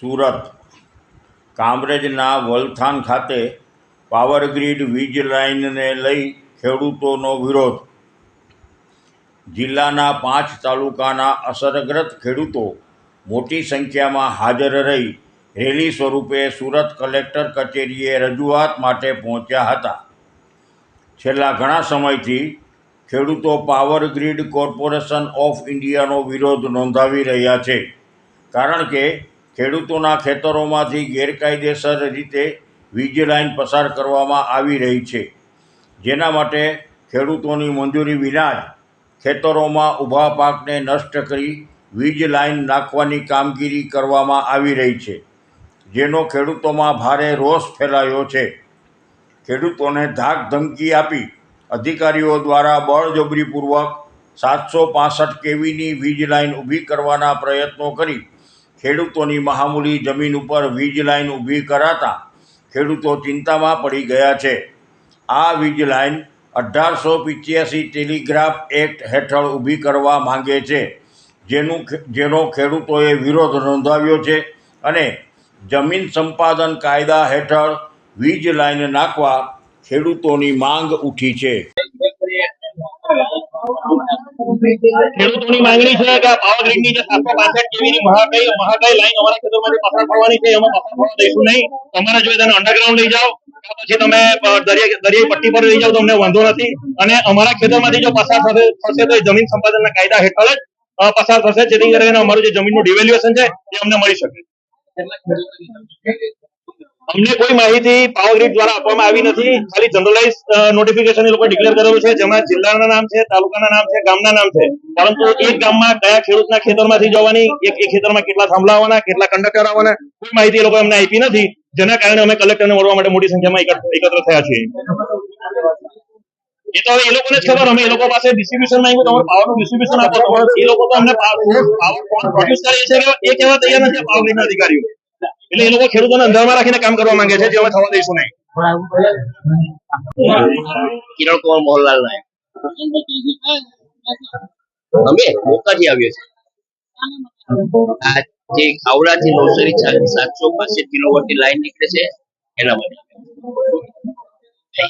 સુરત. કામરેજના વલથાન ખાતે પાવરગ્રીડ વીજ લાઇનને લઈ ખેડૂતોનો વિરોધ. જિલ્લાના પાંચ તાલુકાના અસરગ્રસ્ત ખેડૂતો મોટી સંખ્યામાં હાજર રહી રેલી સ્વરૂપે સુરત કલેક્ટર કચેરીએ રજૂઆત માટે પહોંચ્યા હતા. છેલ્લા ઘણા સમયથી ખેડૂતો પાવર ગ્રીડ કોર્પોરેશન ઓફ ઇન્ડિયાનો વિરોધ નોંધાવી રહ્યા છે. કારણ કે ખેડૂતોના ખેતરોમાંથી ગેરકાયદેસર રીતે વીજ લાઇન પસાર કરવામાં આવી રહી છે. જેના માટે ખેડૂતોની મંજૂરી વિના જ ખેતરોમાં ઊભા પાકને નષ્ટ કરી વીજ લાઇન નાખવાની કામગીરી કરવામાં આવી રહી છે, જેનો ખેડૂતોમાં ભારે રોષ ફેલાયો છે. ખેડૂતોને ધાક ધમકી આપી અધિકારીઓ દ્વારા બળજબરીપૂર્વક સાતસો પાસઠ કેવીની વીજ લાઇન ઊભી કરવાના પ્રયત્નો કરી ખેડૂતોની મહામૂલી જમીન ઉપર વીજ લાઇન ઊભી કરાતા ખેડૂતો ચિંતામાં પડી ગયા છે. આ વીજ લાઇન અઢારસો પિચ્યાસી ટેલિગ્રાફ એક્ટ હેઠળ ઊભી કરવા માંગે છે. જેનું જેનો ખેડૂતોએ વિરોધ નોંધાવ્યો છે અને જમીન સંપાદન કાયદા હેઠળ વીજ લાઇન નાખવા ખેડૂતોની માંગ ઉઠી છે. ખેડૂતોની માંગણી છે કે આ પાવર ગ્રીડની જે સાતસો પાસઠ કેવીની મહાકાઈ મહાકાઈ લાઈન અમારા ખેતરમાંથી પસાર થવાની છે, એમાં પસાર થવા દઈશું નહીં. તમારે જો તેને અંડરગ્રાઉન્ડ લઈ જાઓ. પછી તમે દરિયા દરિયાઈ પટ્ટી પર લઈ જાઓ તો અમને વાંધો નથી. અને અમારા ખેતરમાંથી જો પસાર થશે તો એ જમીન સંપાદનના કાયદા હેઠળ જ પસાર થશે. જેથી કરીને અમારું જે જમીનનું ડિવેલ્યુએશન છે, એ અમને મળી શકે. અમને કોઈ માહિતી પાવર ગ્રીડ દ્વારા આપવામાં આવી નથી. ખાલી જનરલાઇઝ નોટિફિકેશન એ લોકો ડિક્લેર કરેલું છે. જેમાં જિલ્લાના નામ છે, તાલુકાના નામ છે, ગામના નામ છે. પરંતુ એક ગામમાં કયા ખેડૂતના ખેતરમાંથી જવાની એક એક ખેતરમાં કેટલા થાંભલા કેટલા કંડક્ટર આવવાના, કોઈ માહિતી એ લોકો અમને આપી નથી. જેના કારણે અમે કલેક્ટરને મળવા માટે મોટી સંખ્યામાં એકત્ર થયા છીએ. એ તો એ લોકોને જ ખબર. અમે એ લોકો પાસે ડિસ્ટ્રીબ્યુશન માંગ્યું તમારું પાવરનું ડિસ્ટ્રીબ્યુશન આપો. એ લોકો તો અમને પાવર પ્રોડ્યુસ કરે છે. એ કહેવા તૈયાર નથી. પાવર ગ્રીડના અધિકારીઓ. એટલે એ લોકો ખેડૂતોને અંધારમાં રાખીને કામ કરવા માંગે છે, જે અમે થવા દઈશું નહીં. કિરણ કુમાર મોહનલાલ નાયક. અમે મોકાથી આવ્યો છે આજે ખાવડાથી નવસરી સાતસો પાસઠ કિલોવોટની લાઈન નીકળે છે, એના માટે.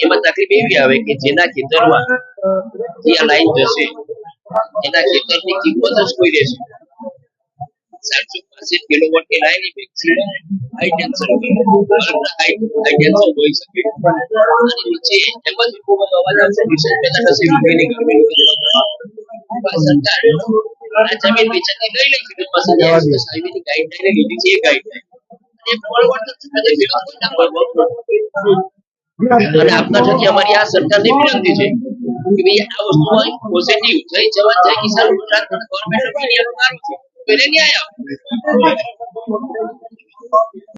એમાં તકલીફ એવી આવે કે જેના ખેતરમાં જે આ લાઈન જશે, એના ખેતરની કિંમત જ કોઈ રહેશે. સાતસો પાસઠ કિલોવોટની લાઈન એ maximum high tension high high tension હોઈ શકે અને નીચે બહુ બધો અવાજ આવશે વિશેષ પેદા થશે વીજળીની ગરમી સરકાર આ જમીન વેચાતી લઈ લે છે આસપાસ હાઈવેની ગાઈડલાઈન લીધી છે એ ગાઈડલાઈન અને અને આપના થકી અમારી આ સરકારને વિનંતી છે કે ભાઈ આ વસ્તુ પોઝિટિવ જય જવાન, જય કિસાન, ગુજરાત ગવર્મેન્ટ ઓફ ઇન્ડિયાનો કામ છે. તો એને ન્યાય આપો